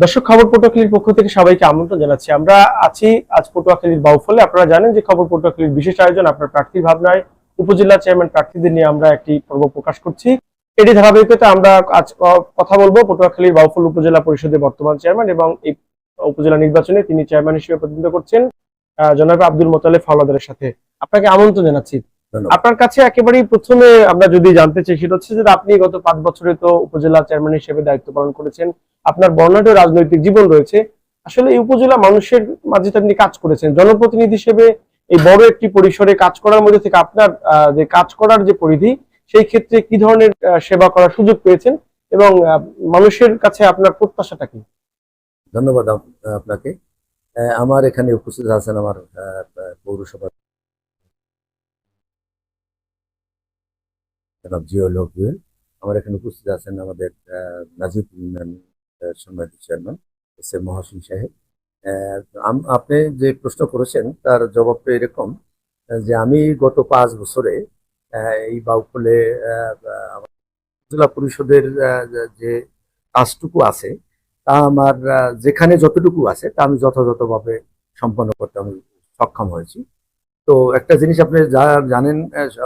দর্শক, খবর পটুয়াখালীর পক্ষ থেকে সবাইকে আমন্ত্রণ জানাচ্ছি। আমরা আছি আজ পটুয়াখালীর বাউফলে। আপনারা জানেন যে খবর পটুয়াখালীর বিশেষ আয়োজন আপনার প্রার্থীর ভাবনায়। উপজেলা চেয়ারম্যান প্রার্থীদের নিয়ে আমরা একটি পর্ব প্রকাশ করছি। এটি ধারাবাহিকতা আমরা আজ কথা বলব পটুয়াখালীর বাউফল উপজেলা পরিষদের বর্তমান চেয়ারম্যান এবং এই উপজেলা নির্বাচনে তিনি চেয়ারম্যান হিসেবে প্রতিনিধিত্ব করছেন জনাব আব্দুল মোতালেব হাওলাদারের সাথে। আপনাকে আমন্ত্রণ জানাচ্ছি। আপনার কাছে একেবারেই প্রথমে আমরা যদি জানতে চাই সেটা হচ্ছে যে আপনি গত পাঁচ বছরে তো উপজেলা চেয়ারম্যান হিসেবে দায়িত্ব পালন করেছেন। আপনার বর্ণাঢ্য রাজনৈতিক জীবন রয়েছে। আসলে এই উপজেলা মানুষের মাঝে আপনি কাজ করেছেন। জনপ্রতিনিধি হিসেবে এই বড় একটি পরিসরে কাজ করার মধ্যে থেকে আপনার যে কাজ করার যে পরিধি সেই ক্ষেত্রে কি ধরনের সেবা করার সুযোগ পেয়েছেন এবং মানুষের কাছে আপনার প্রত্যাশাটা কি? ধন্যবাদ আপ- আপনাকে। আমার এখানে উপস্থিত আছেন আমার আহ, জনাব আমার এখানে উপস্থিত আছেন আমাদের নাজিব সম্মানিত চেয়ারম্যান এস এম মহাসিন সাহেব। আপনি যে প্রশ্ন করেছেন তার জবাবটা এরকম যে আমি গত পাঁচ বছরে এই আহ, জেলা পরিষদের যে কাজটুকু আছে তা আমার যেখানে যতটুকু আছে তা আমি যথাযথভাবে সম্পন্ন করতে আমি সক্ষম হয়েছি। তো একটা জিনিস আপনি যা জানেন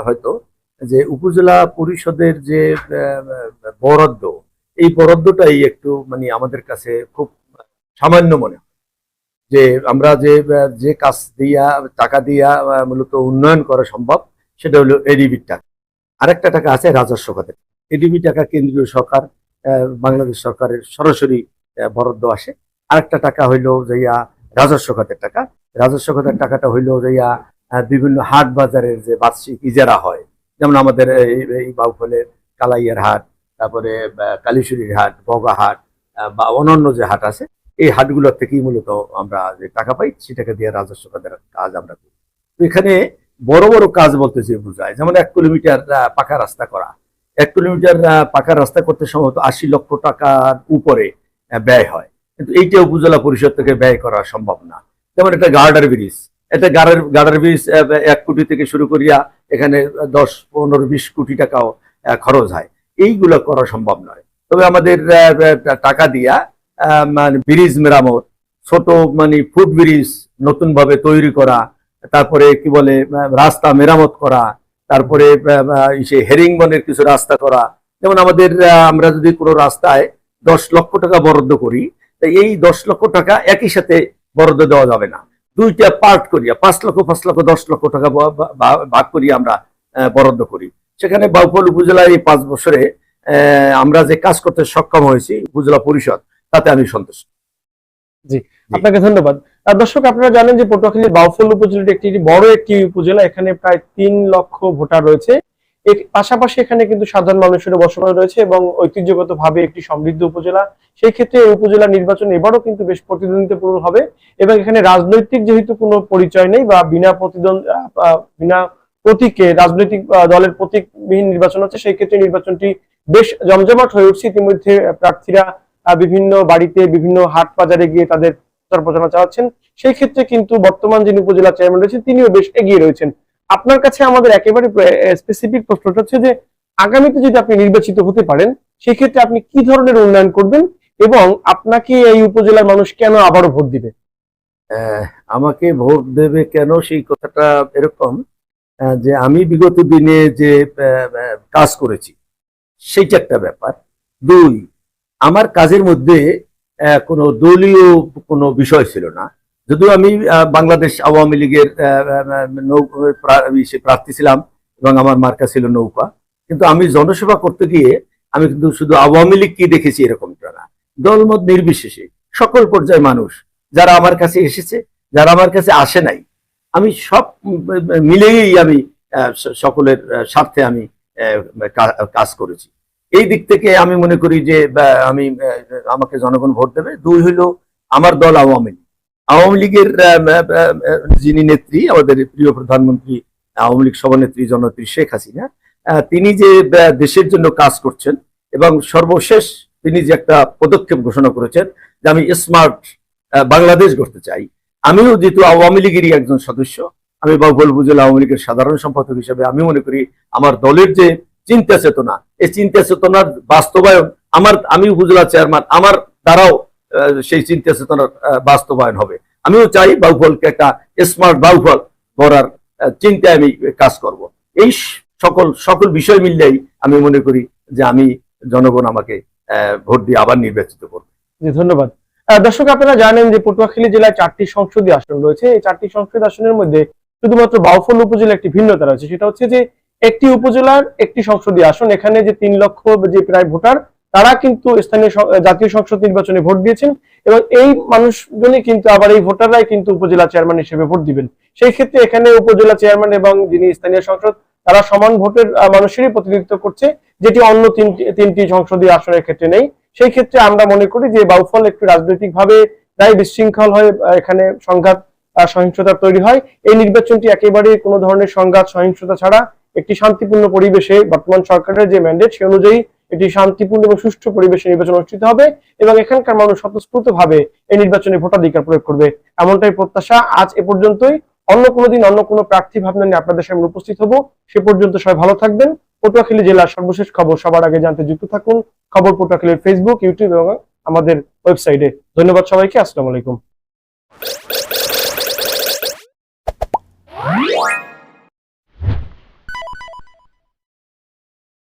হয়তো যে উপজেলা পরিষদের যে বরাদ্দ, এই বরাদ্দটাই একটু মানে আমাদের কাছে খুব সামান্য মনে হয়। যে আমরা যে যে কাজ দিয়া, টাকা দিয়া মূলত উন্নয়ন করা সম্ভব, সেটা হলো এডিবির টাকা। আরেকটা টাকা আছে রাজস্ব খাতের এডিবি টাকা কেন্দ্রীয় সরকার বাংলাদেশ সরকারের সরাসরি বরাদ্দ আসে। আরেকটা টাকা হইল যাইয়া রাজস্ব খাতের টাকা। রাজস্ব খাতের টাকাটা হইল যাইয়া বিভিন্ন হাট বাজারের যে বার্ষিক ইজারা হয় যেমন আমাদের এই- বাউফলের কালাইয়ার হাট, তারপরে কালীশুরির হাট, বগা হাট বা অন্যান্য যে হাট আছে, এই হাটগুলোর থেকেই মূলত আমরা যে টাকা পাই, সেটাকে দিয়ে রাজস্ব খাতের কাজ আমরা করি। তো এখানে বড় বড় কাজ বলতে যে বোঝায়। যেমন এক কিলোমিটার পাকা রাস্তা করা। এক কিলোমিটার পাকা রাস্তা করতে সম্ভবত আশি লক্ষ টাকার উপরে ব্যয় হয়। কিন্তু এইটা উপজেলা পরিষদ থেকে ব্যয় করা সম্ভব না। যেমন একটা গার্ডার ব্রিজ। একটা গার্ডার ব্রিজ এক কোটি থেকে শুরু করিয়া এখানে দশ, পনেরো, বিশ কোটি টাকাও খরচ হয়। এইগুলো করা সম্ভব নয়। তবে আমাদের টাকা দিয়া মানে ব্রিজ মেরামত, ছোট মানে ফুট ব্রিজ নতুন ভাবে তৈরি করা, তারপরে কি বলে রাস্তা মেরামত করা, তারপরে সে হেরিংবনের কিছু রাস্তা করা। যেমন আমাদের আমরা যদি কোনো রাস্তায় দশ লক্ষ টাকা বরাদ্দ করি এই দশ লক্ষ টাকা একই সাথে বরাদ্দ দেওয়া যাবে না। দুইটা পার্ট করিয়া পাঁচ লক্ষ পাঁচ লক্ষ দশ লক্ষ টাকা ভাগ করিয়া আমরা বরাদ্দ করি। সেখানে বাউফল উপজেলায় এই পাঁচ বছরে আহ, আমরা যে কাজ করতে সক্ষম হয়েছি উপজেলা পরিষদ তাতে আমি সন্তুষ্ট। জি আপনাকে ধন্যবাদ। আর দর্শক আপনারা জানেন যে পটুয়াখালীর বাউফল উপজেলাটি একটি বড় একটি উপজেলা। এখানে প্রায় তিন লক্ষ ভোটার রয়েছে। পাশাপাশি এখানে কিন্তু সাধারণ মানুষের বসবাস রয়েছে এবং ঐতিহ্যগত ভাবে একটি সমৃদ্ধ উপজেলা। সেই ক্ষেত্রে এই উপজেলা নির্বাচন এবারও কিন্তু বেশ প্রতিদ্বন্দ্বিতাপূর্ণ হবে এবং এখানে রাজনৈতিক যেহেতু কোনো পরিচয় নেই বা বিনা প্রতিদ্বন্দ্ব বিনা প্রতীকে রাজনৈতিক দলের প্রতীকবিহীন নির্বাচন হচ্ছে, সেই ক্ষেত্রে নির্বাচনটি বেশ জমজমাট হয়ে উঠছে। ইতিমধ্যে প্রার্থীরা বিভিন্ন বাড়িতে, বিভিন্ন হাট বাজারে গিয়ে তাদের প্রচার প্রচারণা চালাচ্ছেন। সেই ক্ষেত্রে কিন্তু বর্তমান যিনি উপজেলা চেয়ারম্যান রয়েছেন, তিনিও বেশ এগিয়ে রয়েছেন। আপনার কাছে আমাদের একেবারে স্পেসিফিক প্রশ্নটা হচ্ছে যে, আগামীতে যদি আপনি নির্বাচিত হতে পারেন, সেক্ষেত্রে আপনি কি ধরনের উন্নয়ন করবেন এবং আপনাকে এই উপজেলার মানুষ কেন আবারও ভোট দিবে? আমাকে ভোট দেবে কেন সেই কথাটা এরকম যে আমি বিগত দিনে যে কাজ করেছি, সেইটা একটা ব্যাপার। দুই, আমার কাজের মধ্যে কোনো দলীয় কোনো বিষয় ছিল না। যদিও আমি বাংলাদেশ আওয়ামী লীগের প্রার্থী ছিলাম এবং আমার মার্কা ছিল নৌকা। কিন্তু আমি জনসেবা করতে গিয়ে আমি কিন্তু শুধু আওয়ামী লীগ কি দেখেছি এরকমটা না। দলমত নির্বিশেষে, সকল পর্যায়ে মানুষ, যারা আমার কাছে এসেছে, যারা আমার কাছে আসে নাই, আমি সব মিলেই আমি সকলের স্বার্থে আমি কাজ করেছি। এই দিক থেকে আমি মনে করি যে আমি আমাকে জনগণ ভোট দেবে। দুই হইল, আমার দল আওয়ামী লীগ। আওয়ামী লীগের যিনি নেত্রী, আমাদের প্রিয় প্রধানমন্ত্রী, আওয়ামী লীগ সভানেত্রী, জননেত্রী শেখ হাসিনা তিনি যে দেশের জন্য কাজ করছেন এবং সর্বশেষ তিনি যে একটা পদক্ষেপ ঘোষণা করেছেন যে আমি স্মার্ট বাংলাদেশ গড়তে চাই। আমিও যেহেতু আওয়ামী লীগেরই একজন সদস্য, আমি বাউফল উপজেলা আওয়ামী লীগের সাধারণ সম্পাদক হিসেবে আমি মনে করি আমার দলের যে চিন্তা চেতনা, এই চিন্তা চেতনার বাস্তবায়ন আমার, আমি উপজেলা চেয়ারম্যান, আমার দ্বারাও সেই চিন্তা চেতনার বাস্তবায়ন হবে। আমিও চাই বাউফলকে একটা স্মার্ট বাউফল করার চিন্তায় আমি কাজ করব। এই সকল সকল বিষয় মিললেই আমি মনে করি যে আমি জনগণ আমাকে ভোট দিয়ে আবার নির্বাচিত করবে। ধন্যবাদ। দর্শক, আপনারা জানেন যে পটুয়াখালী জেলায় চারটি সংসদীয় আসন রয়েছে। এই চারটি সংসদীয় আসনের মধ্যে শুধুমাত্র বাউফল উপজেলা একটি ভিন্নতা রয়েছে। সেটা হচ্ছে যে একটি উপজেলার একটি সংসদীয় আসন, এখানে যে তিন লক্ষ যে প্রায় ভোটার তারা কিন্তু স্থানীয় জাতীয় সংসদ নির্বাচনে ভোট দিয়েছেন এবং এই মানুষজনই কিন্তু আবার এই ভোটাররাই কিন্তু উপজেলা চেয়ারম্যান হিসেবে ভোট দিবেন। সেই ক্ষেত্রে এখানে উপজেলা চেয়ারম্যান এবং যিনি স্থানীয় সংসদ, তারা সমান ভোটের মানুষেরই প্রতিনিধিত্ব করছে, যেটি অন্য তিনটি তিনটি সংসদীয় আসনের ক্ষেত্রে নেই। সেই ক্ষেত্রে আমরা মনে করি যে বাউফল একটু রাজনৈতিকভাবে প্রায় বিশৃঙ্খল হয়ে এখানে সংঘাত সহিংসতা তৈরি হয়। এই নির্বাচনটি একেবারে কোনো ধরনের সংঘাত, সহিংসতা ছাড়া একটি শান্তিপূর্ণ পরিবেশে বর্তমান সরকারের যে ম্যান্ডেট সে অনুযায়ী একটি শান্তিপূর্ণ এবং সুষ্ঠু পরিবেশে নির্বাচন অনুষ্ঠিত হবে এবং এখানকার মানুষ স্বতঃস্ফূর্ত ভাবে এই নির্বাচনে ভোটাধিকার প্রয়োগ করবে। এমনটাই প্রত্যাশা। আজ এ পর্যন্তই। অন্য কোনো দিন অন্য কোনো প্রার্থী ভাবনা নিয়ে আপনাদের সামনে উপস্থিত হব। সে পর্যন্ত সবাই ভালো থাকবেন। পটুয়াখালী জেলার সর্বশেষ খবর সবার আগে জানতে যুক্ত থাকুন। খবর পটুয়াখালীর ফেসবুক ইউটিউব এবং আমাদের ওয়েবসাইটে ধন্যবাদ সবাইকে। আসসালামু আলাইকুম।